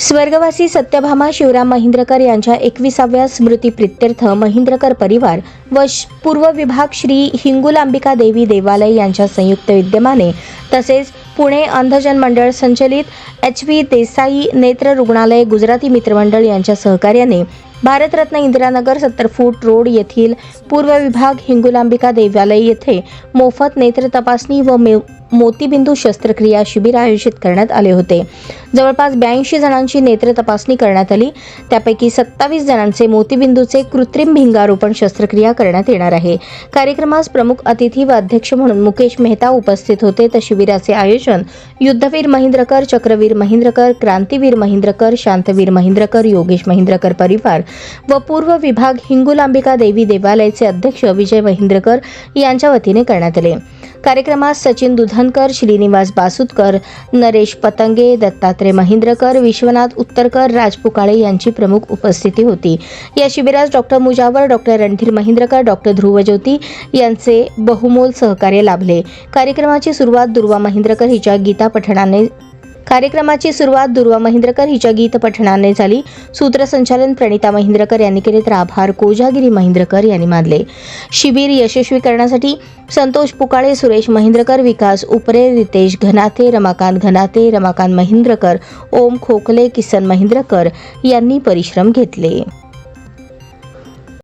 स्वर्गवासी सत्यभामा शिवराम महिंद्रकर यांच्या एकविसाव्या स्मृती प्रित्यर्थ महिंद्रकर परिवार व पूर्व विभाग श्री हिंगुलांबिका देवी देवालय यांच्या संयुक्त विद्यमाने तसेच पुणे अंधजन मंडळ संचलित एच व्ही देसाई नेत्र रुग्णालय गुजराती मित्रमंडळ यांच्या सहकार्याने भारतरत्न इंदिरानगर सत्तर फूट रोड येथील पूर्व विभाग हिंगुलांबिका देवालय येथे मोफत नेत्र तपासणी व मोतीबिंदू शस्त्रक्रिया शिबिर आयोजित करण्यात आले होते. जवळपास ब्याऐंशी जणांची नेत्र तपासणी करण्यात आली. त्यापैकी सत्तावीस जणांचे मोतीबिंदूचे कृत्रिम भिंगारोपण शस्त्रक्रिया करण्यात येणार आहे. कार्यक्रमास प्रमुख अतिथी व अध्यक्ष म्हणून मुकेश मेहता उपस्थित होते. तर शिबिराचे आयोजन युद्धवीर महेंद्रकर चक्रवीर महेंद्रकर क्रांतीवीर महेंद्रकर शांतवीर महेंद्रकर योगेश महेंद्रकर परिवार व पूर्व विभाग हिंगुलांबिका देवी देवालयाचे अध्यक्ष विजय महेंद्रकर यांच्या वतीने करण्यात आले. कार्यक्रमात सचिन दुधनकर श्रीनिवास बासुदकर नरेश पतंगे दत्तात्रय महेंद्रकर विश्वनाथ उत्तरकर राजपुकाळे यांची प्रमुख उपस्थिती होती. या शिबिरास doctor Mujawar doctor Randhir Mahendrakar doctor Dhruvajyoti यांचे बहुमोल सहकार्य लाभले. कार्यक्रमाची सुरुवात दुर्वा महेंद्रकर हिच्या गीता पठणाने कार्यक्रमाची सुरुवात दुर्वा महेंद्रकर हिच्या गीत पठणाने झाली. सूत्रसंचालन प्रणिता महेंद्रकर यांनी केले तर आभार कोजागिरी महेंद्रकर यांनी मानले. शिबिर यशस्वी करण्यासाठी संतोष पुकाळे सुरेश महेंद्रकर विकास उपरे रितेश घनाते रमाकांत घनाते रमाकांत महेंद्रकर ओम खोकले किसन महेंद्रकर यांनी परिश्रम घेतले.